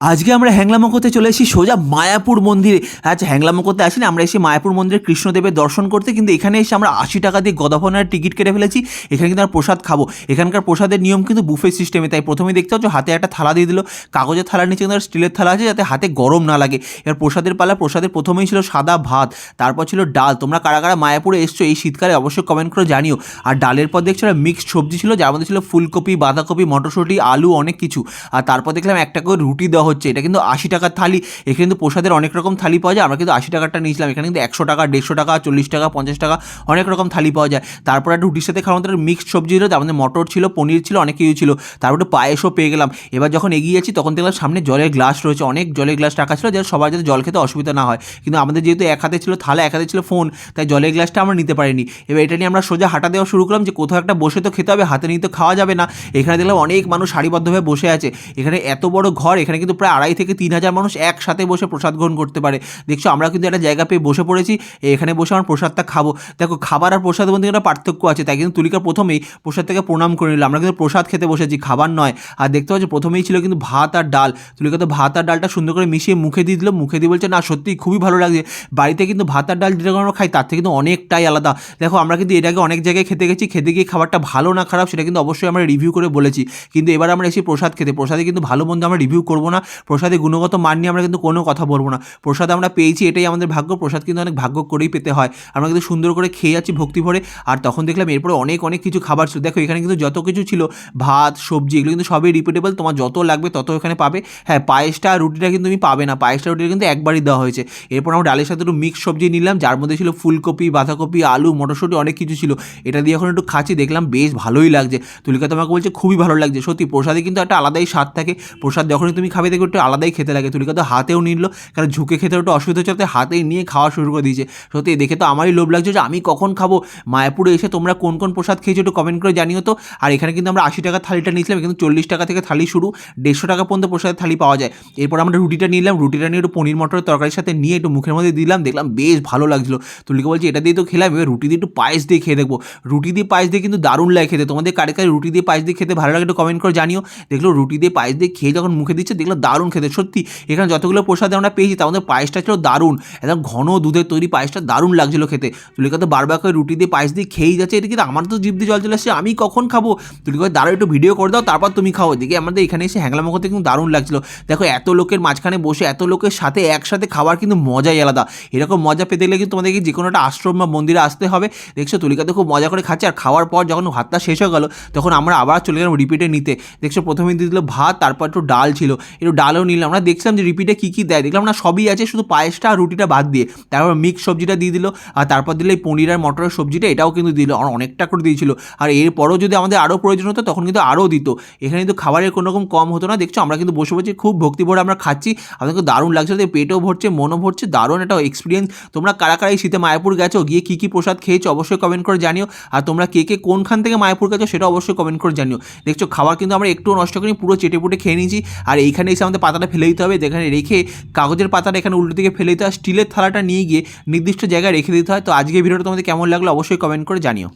আজকে আমরা হ্যাংলামকোতে চলে এসেছি সোজা মায়াপুর মন্দিরে। আচ্ছা হ্যাংলামকোতে আসিনি, আমরা এসে মায়াপুর মন্দিরে কৃষ্ণদেবের দর্শন করতে, কিন্তু এখানে এসে আমরা আশি টাকা দিয়ে গদাফনার টিকিট কেটে ফেলেছি। এখানে কিন্তু আমরা প্রসাদ খাব। এখানকার প্রসাদের নিয়ম কিন্তু বুফে সিস্টেমে তাই প্রথমেই দেখতে পাচ্ছ, হাতে একটা থালা দিয়ে দিল। কাগজের থালার নিচে কিন্তু স্টিলের থালা আছে, যাতে হাতে গরম না লাগে। এবার প্রসাদের পালা, প্রসাদের প্রথমেই ছিল সাদা ভাত, তারপর ছিল ডাল। তোমরা কারা কারা মায়াপুরে এসছো এই শীতকালে অবশ্যই কমেন্ট করে জানিও। আর ডালের পর দেখছ মিক্সড সবজি ছিল, যার মধ্যে ছিল ফুলকপি, বাঁধাকপি, মটরশুঁটি, আলু, অনেক কিছু। আর তারপর দেখলাম একটা করে রুটি দেওয়া হচ্ছে। এটা কিন্তু আশি টাকার থালি। এখানে কিন্তু প্রসাদের অনেক রকম থালি পাওয়া যায়। আমরা কিন্তু আশি টাকারটা নিয়েছিলাম। এখানে কিন্তু একশো টাকা, দেড়শো টাকা, চল্লিশ টাকা, পঞ্চাশ টাকা অনেক রকম থালি পাওয়া যায়। তারপরে একটা রুটির সাথে খাওয়ার মধ্যে মিক্সড সবজি ছিল। মধ্যে মটর ছিল, পনির ছিল, অনেক কিছু ছিল। তারপর পায়েসও পেয়ে গেলাম। এবার যখন এগিয়ে যাচ্ছি, তখন দেখলাম সামনে জলের গ্লাস রয়েছে। অনেক জলের গ্লাস রাখা ছিল যাতে সবার যাতে জল খেতে অসুবিধা না হয়। কিন্তু আমাদের যেহেতু এক হাতে ছিল, থালা এক হাতে ছিল ফোন তাই জলের গ্লাসটা আমরা নিতে পারিনি। এবার এটা নিয়ে আমরা সোজা হাঁটা দেওয়া শুরু করলাম যে কোথাও একটা বসে তো খেতে হবে, হাতে নিয়ে তো খাওয়া যাবে না। এখানে দেখলাম অনেক মানুষ সারিবদ্ধভাবে বসে আছে। এখানে এত বড় ঘর, এখানে কিন্তু প্রায় আড়াই থেকে তিন হাজার মানুষ একসাথে বসে প্রসাদ গ্রহণ করতে পারে। দেখছ, আমরা কিন্তু একটা জায়গা পেয়ে বসে পড়েছি, এখানে বসে আমার প্রসাদটা খাব। দেখো, খাবার আর প্রসাদের মধ্যে একটা পার্থক্য আছে, তাই কিন্তু তুলিকা প্রথমেই প্রসাদটাকে প্রণাম করে নিল। আমরা কিন্তু প্রসাদ খেতে বসেছি, খাবার নয়। আর দেখতে পাচ্ছি, প্রথমেই ছিল কিন্তু ভাত আর ডাল। তুলিকা তো ভাত আর ডালটা সুন্দর করে মিশিয়ে মুখে দিয়ে দিল। মুখে দিয়ে বলছে, না সত্যি খুবই ভালো লাগছে। বাড়িতে কিন্তু ভাত আর ডাল যেটা আমরা খাই, তার থেকে কিন্তু অনেকটাই আলাদা। দেখো, আমরা কিন্তু এটাকে অনেক জায়গায় খেতে গেছি, খেতে গিয়ে খাবারটা ভালো না খারাপ, সেটা কিন্তু অবশ্যই আমরা রিভিউ করে বলেছি। কিন্তু এবার আমরা এসে প্রসাদ খেতে, প্রসাদে কিন্তু ভালো মন্দ আমরা রিভিউ করব না। প্রসাদে গুণগত মান নিয়ে আমরা কিন্তু কোনো কথা বলব না। প্রসাদ আমরা পেয়েছি, এটাই আমাদের ভাগ্য। প্রসাদ কিন্তু অনেক ভাগ্য করেই পেতে হয়। আমরা কিন্তু সুন্দর করে খেয়ে যাচ্ছি ভক্তি ভরে। আর তখন দেখলাম এরপরে অনেক অনেক কিছু খাবার ছিল। দেখো, এখানে কিন্তু যত কিছু ছিল, ভাত, সবজি, এগুলো কিন্তু সবই রিপিটেবল তোমার যত লাগবে তত এখানে পাবে। হ্যাঁ পায়েসটা আর রুটিটা কিন্তু তুমি পাবে না। পায়েসটা, রুটিটা কিন্তু একবারই দেওয়া হয়েছে। এরপর আমরা ডালের সাথে একটু মিক্স সবজি নিলাম। যার মধ্যে ছিল ফুলকপি, বাঁধাকপি, আলু, মটরশুঁটি, অনেক কিছু ছিল। এটা দিয়ে এখন একটু খাচ্ছি। দেখলাম বেশ ভালোই লাগছে। তুলিকা তোমাকে বলছে, খুবই ভালো লাগছে। সত্যি, প্রসাদে কিন্তু একটা আলাদাই স্বাদ থাকে। প্রসাদ যখনই তুমি খাবে দেখবে একটু আলাদাই খেতে লাগে। তুলিকা তো হাতেও নিল, কারণ ঝুঁকে খেতে একটু অসুবিধা হচ্ছে তাই হাতেই নিয়ে খাওয়া শুরু করে দিয়েছে। সত্যি, দেখে তো আমারই লোভ লাগছে যে আমি কখন খাব? মায়াপুরে এসে তোমরা কোন কোন প্রসাদ খেয়েছো একটু কমেন্ট করে জানিও তো। আর এখানে কিন্তু আমরা আশি টাকা থালিটা নিয়েছিলাম, কিন্তু চল্লিশ টাকা থেকে থালি শুরু, দেড়শো টাকা পর্যন্ত প্রসাদের থালি পাওয়া যায়। এরপর আমরা রুটিটা নিলাম, রুটিটা নিয়ে একটু পনির মটরের তরকারির সাথে নিয়ে একটু মুখের মধ্যে দিলাম, দেখলাম বেশ ভালো লাগছিল। তুলিকে বলছি, এটা দিয়ে তো খেলাম, এবার রুটি দিয়ে একটু পায়েস দিয়ে খেয়ে দেখব। রুটি দিয়ে পায়েস দিয়ে কিন্তু দারুণ লাগে খেতে। তোমাদের কারে কারে রুটি দিয়ে পায়েস দিয়ে খেতে ভালো লাগে একটু কমেন্ট করে জানিও। দেখল রুটি দিয়ে পায়েস দিয়ে খেয়ে যখন মুখে দিচ্ছে, দেখল দারুণ খেতে, সত্যি। এখানে যতগুলো প্রসাদ আমরা পেয়েছি, তার মধ্যে পায়েসটা ছিল দারুণ। একদম ঘন দুধের তৈরি পায়েসটা দারুণ লাগছিল খেতে। তুলিকা তো বারবার করে রুটি দিয়ে পায়েস দিয়ে খেয়েই যাচ্ছে এটা কিন্তু আমার তো জিভ দিয়ে জল চলে আসছে, আমি কখন খাব? তুলিকা দাঁড়াও, একটু ভিডিও করে দাও, তারপর তুমি খাও। এদিকে আমাদের এখানে এসে হ্যাংলামো করতে কিন্তু দারুণ লাগছিল। দেখো, এত লোকের মাঝখানে বসে, এত লোকের সাথে একসাথে খাওয়ার কিন্তু মজাই আলাদা। এরকম মজা পেতে গেলে কিন্তু তোমাদেরকে যে কোনো একটা আশ্রম বা মন্দিরে আসতে হবে। দেখছ তুলিকাতে খুব মজা করে খাচ্ছে, আর খাওয়ার পর যখন ভাতটা শেষ হয়ে গেল, তখন আমরা আবার চলে গেলাম রিপিটে নিতে। দেখছ, প্রথমে দিয়ে দিল ভাত, তারপর একটু ডাল ছিল। একটু ডালও নিলাম, আমরা দেখছিলাম যে রিপিটে কী কী দেয়, দেখলাম না সবই আছে, শুধু পায়েসটা আর রুটিটা বাদ দিয়ে। তারপর মিক্স সবজিটা দিয়ে দিল, আর তারপর দিলে এই পনির আর মটরের সবজিটা, এটাও কিন্তু দিল, আর অনেকটা করে দিয়েছিল। আর এরপরও যদি আমাদের আরও প্রয়োজন হতো, তখন কিন্তু আরও দিত। এখানে কিন্তু খাবারের কোনো রকম কম হতো না, দেখছ? আমরা কিন্তু বসে বসে খুব ভক্তি ভরে আমরা খাচ্ছি। আমাদের দারুণ লাগছে তাদের পেটও ভরছে, মনও ভরছে, দারুণ একটা এক্সপিরিয়েন্স তোমরা কারা কারা এই শীতে মায়াপুর গেছো, গিয়ে কী কী প্রসাদ খেয়েছো, অবশ্যই কমেন্ট করে জানিও। আর তোমরা কে কে কোনখান থেকে মায়াপুর গেছো সেটা অবশ্যই কমেন্ট করে জানিও। দেখছ, খাবার কিন্তু আমরা একটু নষ্ট করি পুরো চেটে পুটে খেয়ে নিয়েছি। আর এইখানে এসে আমাদের পাতাটা ফেলে দিতে হবে, যেখানে রেখে কাগজের পাতাটা এখানে উল্টো দিকে ফেলে দিতে হয়, স্টিলের থালাটা নিয়ে গিয়ে নির্দিষ্ট জায়গায় রেখে দিতে হয়। তো আজকে ভিডিওটা তোমাদের কেমন লাগল অবশ্যই কমেন্ট করে জানিও।